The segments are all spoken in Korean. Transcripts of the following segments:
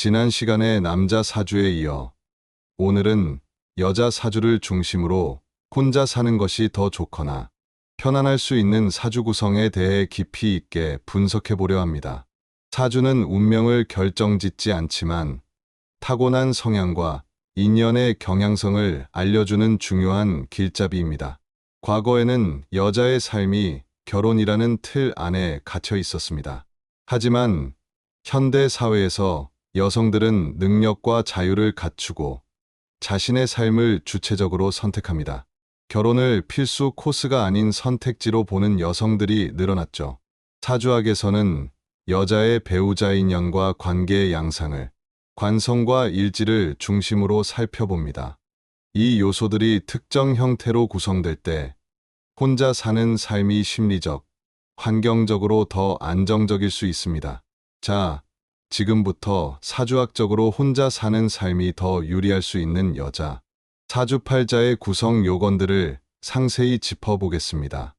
지난 시간에 남자 사주에 이어 오늘은 여자 사주를 중심으로 혼자 사는 것이 더 좋거나 편안할 수 있는 사주 구성에 대해 깊이 있게 분석해 보려 합니다. 사주는 운명을 결정짓지 않지만 타고난 성향과 인연의 경향성을 알려주는 중요한 길잡이입니다. 과거에는 여자의 삶이 결혼이라는 틀 안에 갇혀 있었습니다. 하지만 현대 사회에서 여성들은 능력과 자유를 갖추고 자신의 삶을 주체적으로 선택합니다. 결혼을 필수 코스가 아닌 선택지로 보는 여성들이 늘어났죠. 사주학에서는 여자의 배우자 인연과 관계의 양상을 관성과 일지를 중심으로 살펴봅니다. 이 요소들이 특정 형태로 구성될 때 혼자 사는 삶이 심리적, 환경적으로 더 안정적일 수 있습니다. 자, 지금부터 사주학적으로 혼자 사는 삶이 더 유리할 수 있는 여자, 사주팔자의 구성 요건들을 상세히 짚어보겠습니다.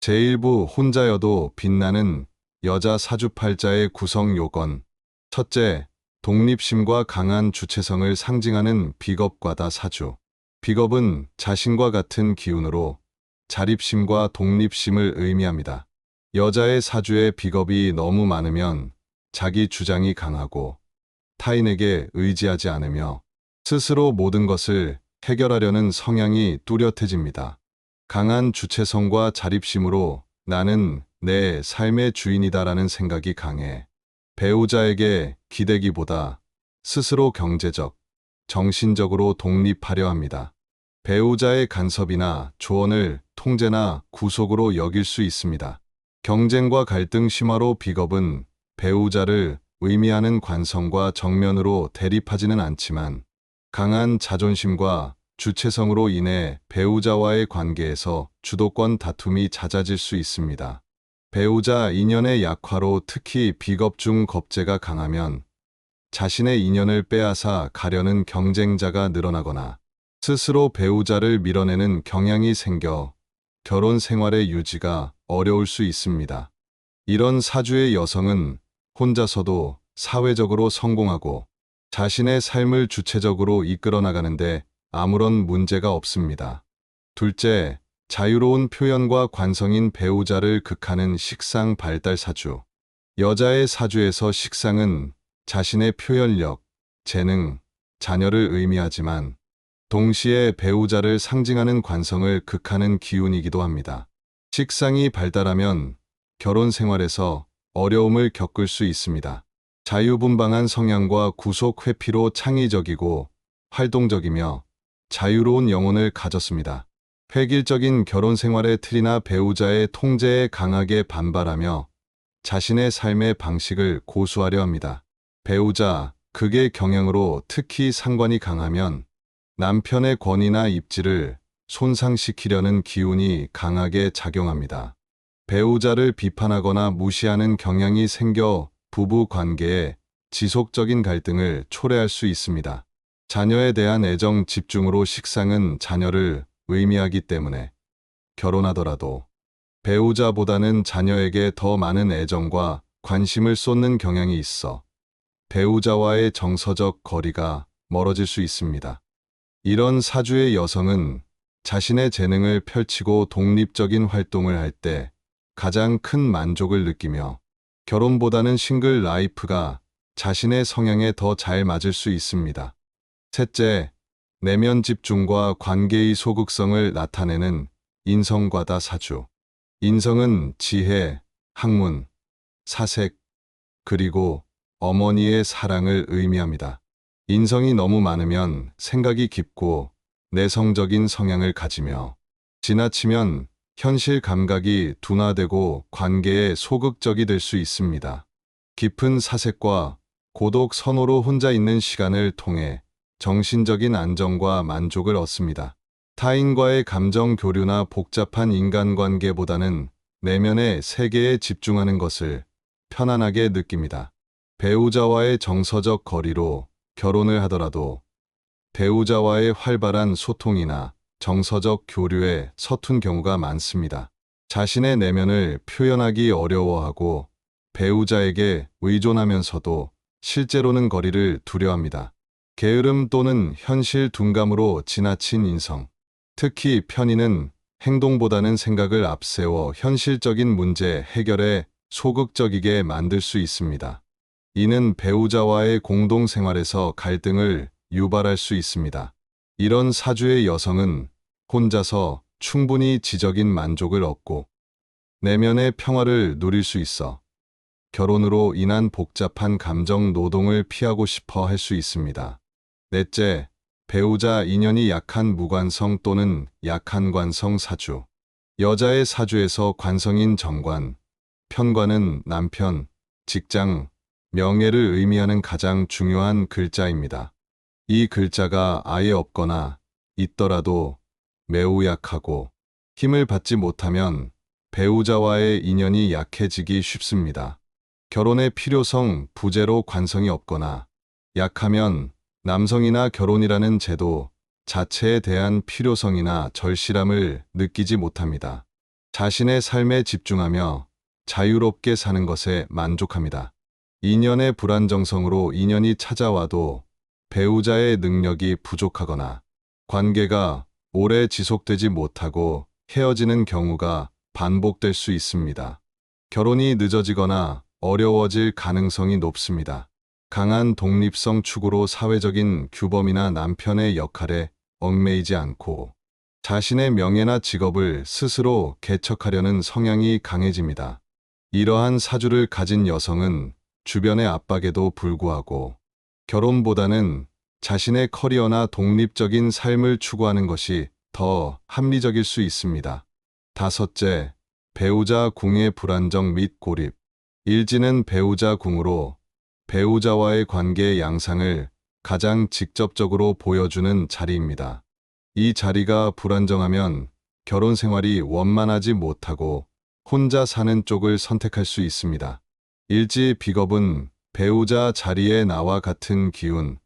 제1부 혼자여도 빛나는 여자 사주팔자의 구성 요건. 첫째, 독립심과 강한 주체성을 상징하는 비겁과다 사주. 비겁은 자신과 같은 기운으로 자립심과 독립심을 의미합니다. 여자의 사주에 비겁이 너무 많으면 자기 주장이 강하고 타인에게 의지하지 않으며 스스로 모든 것을 해결하려는 성향이 뚜렷해집니다. 강한 주체성과 자립심으로 나는 내 삶의 주인이다라는 생각이 강해 배우자에게 기대기보다 스스로 경제적, 정신적으로 독립하려 합니다. 배우자의 간섭이나 조언을 통제나 구속으로 여길 수 있습니다. 경쟁과 갈등 심화로 비겁은 배우자를 의미하는 관성과 정면으로 대립하지는 않지만 강한 자존심과 주체성으로 인해 배우자와의 관계에서 주도권 다툼이 잦아질 수 있습니다. 배우자 인연의 약화로 특히 비겁 중 겁재가 강하면 자신의 인연을 빼앗아 가려는 경쟁자가 늘어나거나 스스로 배우자를 밀어내는 경향이 생겨 결혼 생활의 유지가 어려울 수 있습니다. 이런 사주의 여성은 혼자서도 사회적으로 성공하고 자신의 삶을 주체적으로 이끌어 나가는데 아무런 문제가 없습니다. 둘째, 자유로운 표현과 관성인 배우자를 극하는 식상 발달 사주. 여자의 사주에서 식상은 자신의 표현력, 재능, 자녀를 의미하지만 동시에 배우자를 상징하는 관성을 극하는 기운이기도 합니다. 식상이 발달하면 결혼 생활에서 어려움을 겪을 수 있습니다. 자유분방한 성향과 구속 회피로 창의적이고 활동적이며 자유로운 영혼을 가졌습니다. 획일적인 결혼 생활의 틀이나 배우자의 통제에 강하게 반발하며 자신의 삶의 방식을 고수하려 합니다. 배우자, 극의 경향으로 특히 상관이 강하면 남편의 권위나 입지를 손상시키려는 기운이 강하게 작용합니다. 배우자를 비판하거나 무시하는 경향이 생겨 부부 관계에 지속적인 갈등을 초래할 수 있습니다. 자녀에 대한 애정 집중으로 식상은 자녀를 의미하기 때문에 결혼하더라도 배우자보다는 자녀에게 더 많은 애정과 관심을 쏟는 경향이 있어 배우자와의 정서적 거리가 멀어질 수 있습니다. 이런 사주의 여성은 자신의 재능을 펼치고 독립적인 활동을 할 때 가장 큰 만족을 느끼며 결혼보다는 싱글 라이프가 자신의 성향에 더 잘 맞을 수 있습니다. 셋째, 내면 집중과 관계의 소극성을 나타내는 인성과다 사주. 인성은 지혜, 학문, 사색, 그리고 어머니의 사랑을 의미합니다. 인성이 너무 많으면 생각이 깊고 내성적인 성향을 가지며 지나치면 현실 감각이 둔화되고 관계에 소극적이 될 수 있습니다. 깊은 사색과 고독 선호로 혼자 있는 시간을 통해 정신적인 안정과 만족을 얻습니다. 타인과의 감정 교류나 복잡한 인간관계보다는 내면의 세계에 집중하는 것을 편안하게 느낍니다. 배우자와의 정서적 거리로 결혼을 하더라도 배우자와의 활발한 소통이나 정서적 교류에 서툰 경우가 많습니다. 자신의 내면을 표현하기 어려워하고 배우자에게 의존하면서도 실제로는 거리를 두려워합니다. 게으름 또는 현실 둔감으로 지나친 인성. 특히 편의는 행동보다는 생각을 앞세워 현실적인 문제 해결에 소극적이게 만들 수 있습니다. 이는 배우자와의 공동생활에서 갈등을 유발할 수 있습니다. 이런 사주의 여성은 혼자서 충분히 지적인 만족을 얻고 내면의 평화를 누릴 수 있어 결혼으로 인한 복잡한 감정 노동을 피하고 싶어 할 수 있습니다. 넷째, 배우자 인연이 약한 무관성 또는 약한 관성 사주. 여자의 사주에서 관성인 정관, 편관은 남편, 직장, 명예를 의미하는 가장 중요한 글자입니다. 이 글자가 아예 없거나 있더라도 매우 약하고 힘을 받지 못하면 배우자와의 인연이 약해지기 쉽습니다. 결혼의 필요성, 부재로 관성이 없거나 약하면 남성이나 결혼이라는 제도 자체에 대한 필요성이나 절실함을 느끼지 못합니다. 자신의 삶에 집중하며 자유롭게 사는 것에 만족합니다. 인연의 불안정성으로 인연이 찾아와도 배우자의 능력이 부족하거나 관계가 오래 지속되지 못하고 헤어지는 경우가 반복될 수 있습니다. 결혼이 늦어지거나 어려워질 가능성이 높습니다. 강한 독립성 추구로 사회적인 규범이나 남편의 역할에 얽매이지 않고 자신의 명예나 직업을 스스로 개척하려는 성향이 강해집니다. 이러한 사주를 가진 여성은 주변의 압박에도 불구하고 결혼보다는 자신의 커리어나 독립적인 삶을 추구하는 것이 더 합리적일 수 있습니다. 다섯째, 배우자 궁의 불안정 및 고립. 일지는 배우자 궁으로 배우자와의 관계의 양상을 가장 직접적으로 보여주는 자리입니다. 이 자리가 불안정하면 결혼 생활이 원만하지 못하고 혼자 사는 쪽을 선택할 수 있습니다. 일지 비겁은 배우자 자리에 나와 같은 기운,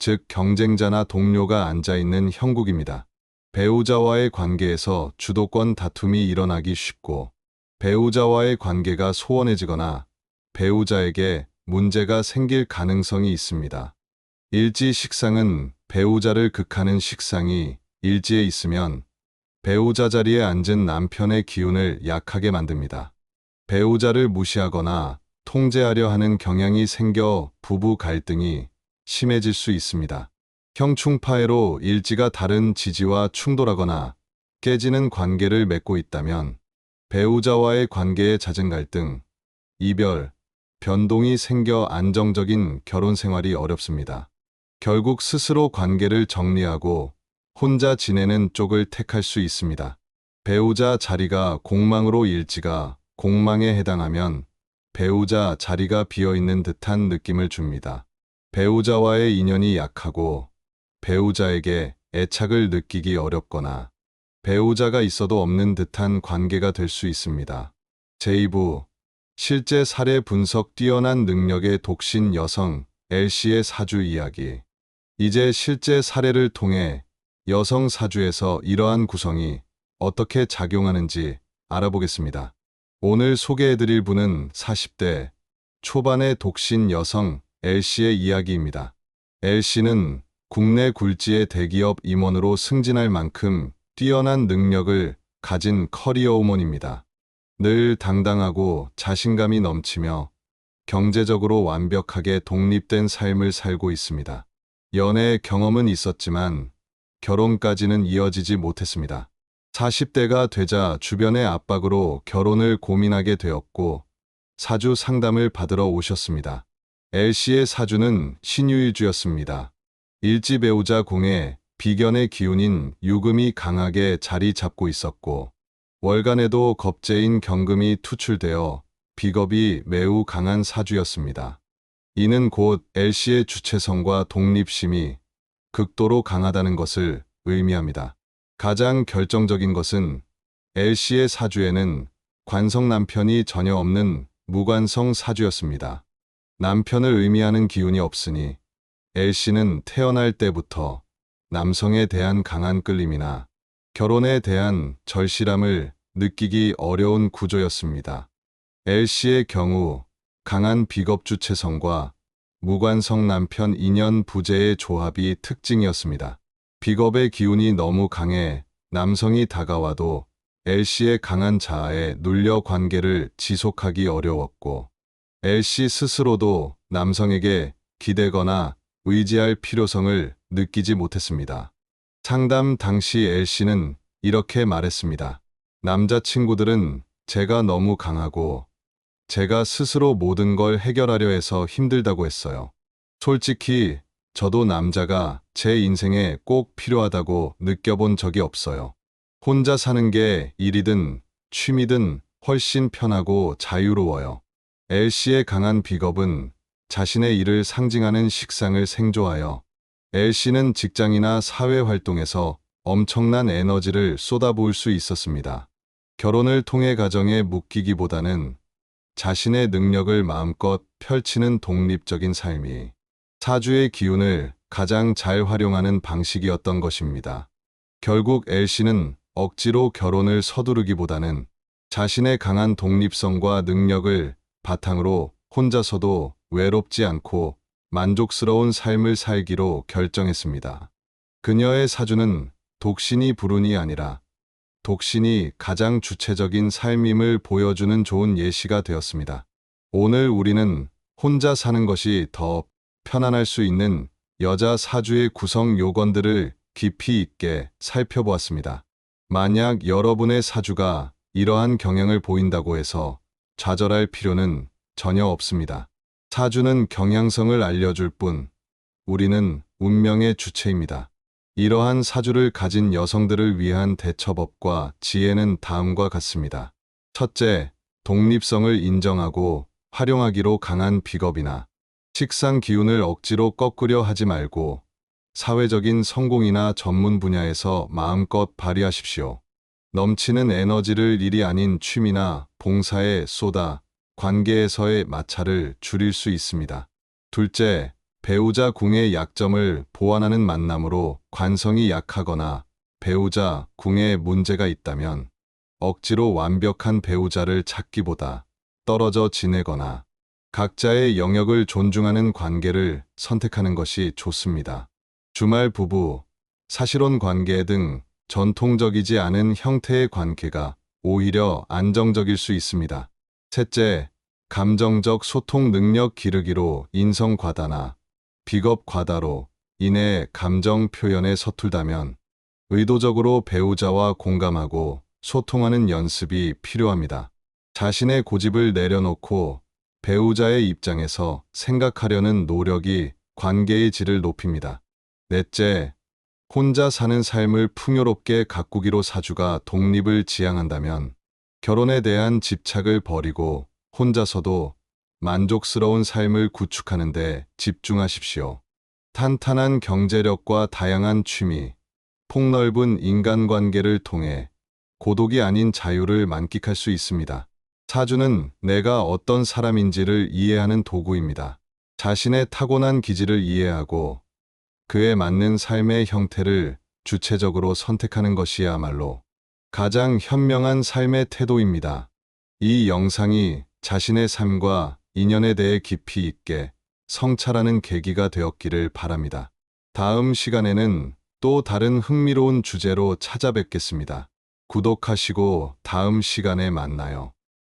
즉 경쟁자나 동료가 앉아있는 형국입니다. 배우자와의 관계에서 주도권 다툼이 일어나기 쉽고 배우자와의 관계가 소원해지거나 배우자에게 문제가 생길 가능성이 있습니다. 일지 식상은 배우자를 극하는 식상이 일지에 있으면 배우자 자리에 앉은 남편의 기운을 약하게 만듭니다. 배우자를 무시하거나 통제하려 하는 경향이 생겨 부부 갈등이 심해질 수 있습니다. 형충 파해로 일지가 다른 지지와 충돌하거나 깨지는 관계를 맺고 있다면 배우자와의 관계의 잦은 갈등, 이별, 변동이 생겨 안정적인 결혼 생활이 어렵습니다. 결국 스스로 관계를 정리하고 혼자 지내는 쪽을 택할 수 있습니다. 배우자 자리가 공망으로 일지가 공망에 해당하면 배우자 자리가 비어있는 듯한 느낌을 줍니다. 배우자와의 인연이 약하고 배우자에게 애착을 느끼기 어렵거나 배우자가 있어도 없는 듯한 관계가 될 수 있습니다. 제2부 실제 사례 분석 뛰어난 능력의 독신 여성 L씨의 사주 이야기 이제 실제 사례를 통해 여성 사주에서 이러한 구성이 어떻게 작용하는지 알아보겠습니다. 오늘 소개해드릴 분은 40대 초반의 독신 여성 L씨의 이야기입니다. L씨는 국내 굴지의 대기업 임원으로 승진할 만큼 뛰어난 능력을 가진 커리어 우먼입니다. 늘 당당하고 자신감이 넘치며 경제적으로 완벽하게 독립된 삶을 살고 있습니다. 연애 경험은 있었지만 결혼까지는 이어지지 못했습니다. 40대가 되자 주변의 압박으로 결혼을 고민하게 되었고 사주 상담을 받으러 오셨습니다. L씨의 사주는 신유일주였습니다. 일지 배우자 공에 비견의 기운인 유금이 강하게 자리 잡고 있었고 월간에도 겁재인 경금이 투출되어 비겁이 매우 강한 사주였습니다. 이는 곧 L씨의 주체성과 독립심이 극도로 강하다는 것을 의미합니다. 가장 결정적인 것은 L씨의 사주에는 관성 남편이 전혀 없는 무관성 사주였습니다. 남편을 의미하는 기운이 없으니 L씨는 태어날 때부터 남성에 대한 강한 끌림이나 결혼에 대한 절실함을 느끼기 어려운 구조였습니다. L씨의 경우 강한 비겁 주체성과 무관성 남편 인연 부재의 조합이 특징이었습니다. 비겁의 기운이 너무 강해 남성이 다가와도 L씨의 강한 자아에 눌려 관계를 지속하기 어려웠고 L씨 스스로도 남성에게 기대거나 의지할 필요성을 느끼지 못했습니다. 상담 당시 L씨는 이렇게 말했습니다. 남자친구들은 제가 너무 강하고 제가 스스로 모든 걸 해결하려 해서 힘들다고 했어요. 솔직히 저도 남자가 제 인생에 꼭 필요하다고 느껴본 적이 없어요. 혼자 사는 게 일이든 취미든 훨씬 편하고 자유로워요. L씨의 강한 비겁은 자신의 일을 상징하는 식상을 생조하여 L씨는 직장이나 사회 활동에서 엄청난 에너지를 쏟아부을 수 있었습니다. 결혼을 통해 가정에 묶이기보다는 자신의 능력을 마음껏 펼치는 독립적인 삶이 사주의 기운을 가장 잘 활용하는 방식이었던 것입니다. 결국 L씨는 억지로 결혼을 서두르기보다는 자신의 강한 독립성과 능력을 바탕으로 혼자서도 외롭지 않고 만족스러운 삶을 살기로 결정했습니다. 그녀의 사주는 독신이 불운이 아니라 독신이 가장 주체적인 삶임을 보여주는 좋은 예시가 되었습니다. 오늘 우리는 혼자 사는 것이 더 편안할 수 있는 여자 사주의 구성 요건들을 깊이 있게 살펴보았습니다. 만약 여러분의 사주가 이러한 경향을 보인다고 해서 좌절할 필요는 전혀 없습니다. 사주는 경향성을 알려줄 뿐 우리는 운명의 주체입니다. 이러한 사주를 가진 여성들을 위한 대처법과 지혜는 다음과 같습니다. 첫째, 독립성을 인정하고 활용하기로 강한 비겁이나 식상 기운을 억지로 꺾으려 하지 말고 사회적인 성공이나 전문 분야에서 마음껏 발휘하십시오. 넘치는 에너지를 일이 아닌 취미나 봉사에 쏟아 관계에서의 마찰을 줄일 수 있습니다. 둘째, 배우자 궁의 약점을 보완하는 만남으로 관성이 약하거나 배우자 궁에 문제가 있다면 억지로 완벽한 배우자를 찾기보다 떨어져 지내거나 각자의 영역을 존중하는 관계를 선택하는 것이 좋습니다. 주말 부부, 사실혼 관계 등 전통적이지 않은 형태의 관계가 오히려 안정적일 수 있습니다. 셋째, 감정적 소통 능력 기르기로 인성 과다나 비겁 과다로 인해 감정 표현에 서툴다면 의도적으로 배우자와 공감하고 소통하는 연습이 필요합니다. 자신의 고집을 내려놓고 배우자의 입장에서 생각하려는 노력이 관계의 질을 높입니다. 넷째, 혼자 사는 삶을 풍요롭게 가꾸기로 사주가 독립을 지향한다면 결혼에 대한 집착을 버리고 혼자서도 만족스러운 삶을 구축하는 데 집중하십시오. 탄탄한 경제력과 다양한 취미, 폭넓은 인간관계를 통해 고독이 아닌 자유를 만끽할 수 있습니다. 사주는 내가 어떤 사람인지를 이해하는 도구입니다. 자신의 타고난 기질을 이해하고 그에 맞는 삶의 형태를 주체적으로 선택하는 것이야말로 가장 현명한 삶의 태도입니다. 이 영상이 자신의 삶과 인연에 대해 깊이 있게 성찰하는 계기가 되었기를 바랍니다. 다음 시간에는 또 다른 흥미로운 주제로 찾아뵙겠습니다. 구독하시고 다음 시간에 만나요.